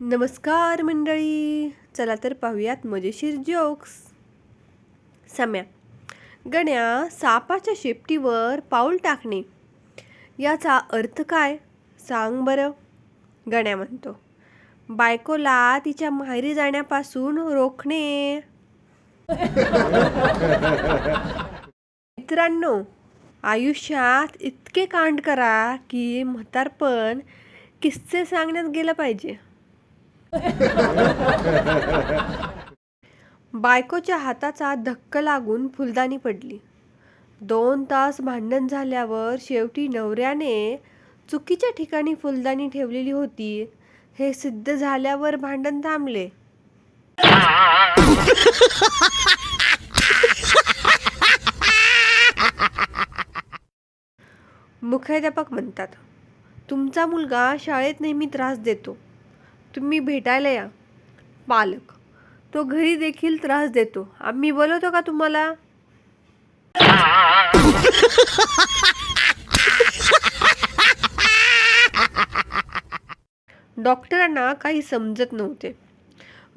नमस्कार मंडळी. चला तर पाहूयात मजेशीर जोक्स सम्या गण्या सापाच्या शेपटीवर पाऊल टाकणे. याचा अर्थ काय? सांग बरं. गण्या म्हणतो बायकोला तिच्या माहेरी जाण्यापासून रोखणे. मित्रांनो आयुष्यात इतके कांड करा की म्हातारपण किस्से सांगण्यात गेलं पाहिजे. बायकोच्या हाताचा धक्का लागून फुलदाणी पडली. दोन तास भांडण झाल्यावर शेवटी नवऱ्याने चुकीच्या ठिकाणी फुलदाणी ठेवलेली होती. हे सिद्ध झाल्यावर भांडण थांबले. मुख्याध्यापक म्हणतात तुमचा मुलगा शाळेत नेहमी त्रास देतो. तुम्ही भेटायला या. पालक तो घरी देखील त्रास देतो. आम्ही बोलवतो का तुम्हाला? डॉक्टरांना काही समजत नव्हते.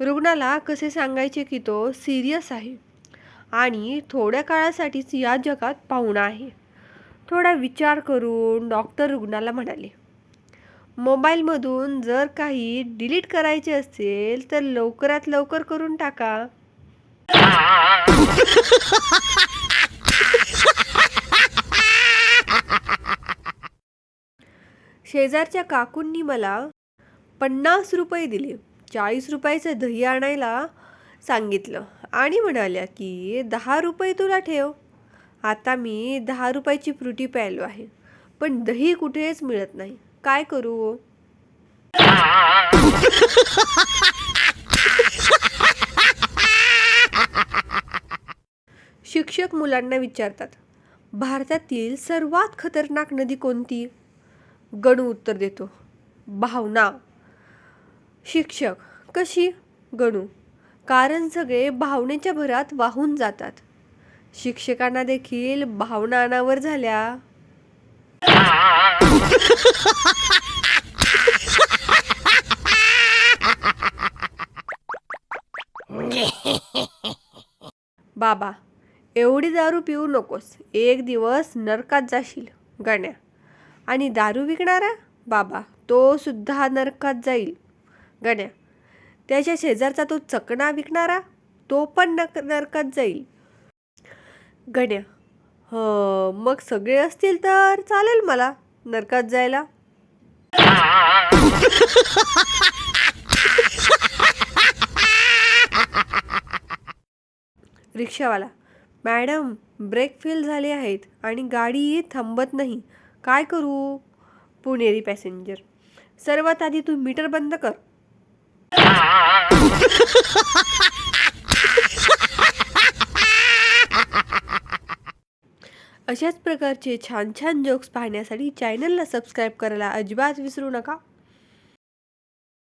रुग्णाला कसे सांगायचे की तो सिरियस आहे. आणि थोड्या काळासाठीच या जगात पाहुणा आहे. थोडा विचार करून डॉक्टर रुग्णाला म्हणाले मोबाईलमधून जर काही डिलीट करायचे असेल तर लवकरात लवकर करून टाका. शेजारच्या काकूंनी मला पन्नास रुपये दिले. चाळीस रुपयाचं दही आणायला सांगितलं आणि म्हणाल्या की दहा रुपये तुला ठेव. आता मी दहा रुपयाची फ्रुटी प्यायलो आहे. पण दही कुठेच मिळत नाही. काय करू? शिक्षक मुलांना विचारतात भारतातील सर्वात खतरनाक नदी कोणती? गणू उत्तर देतो भावना. शिक्षक कशी? गणू कारण सगळे भावनेच्या भरात वाहून जातात. शिक्षकांना देखील भावना अनावर झाल्या. बाबा एवढी दारू पिऊ नकोस. एक दिवस नरकात जाशील गण्या. आणि दारू विकणारा? बाबा तो सुद्धा नरकात जाईल गण्या. त्याच्या शेजारचा तो चकणा विकणारा? तो पण नक नरकात जाईल. गण्या ह मग सगळे असतील तर चालेल मला. नरकात जायला? रिक्षावाला मॅडम ब्रेक फेल झाले आहेत आणि गाडी थांबत नाही. काय करू? पुणेरी पॅसेंजर सर्वात आधी तू मीटर बंद कर. अशाच प्रकारचे छान छान जोक्स पाहण्यासाठी चॅनलला सबस्क्राईब करायला अजिबात विसरू नका.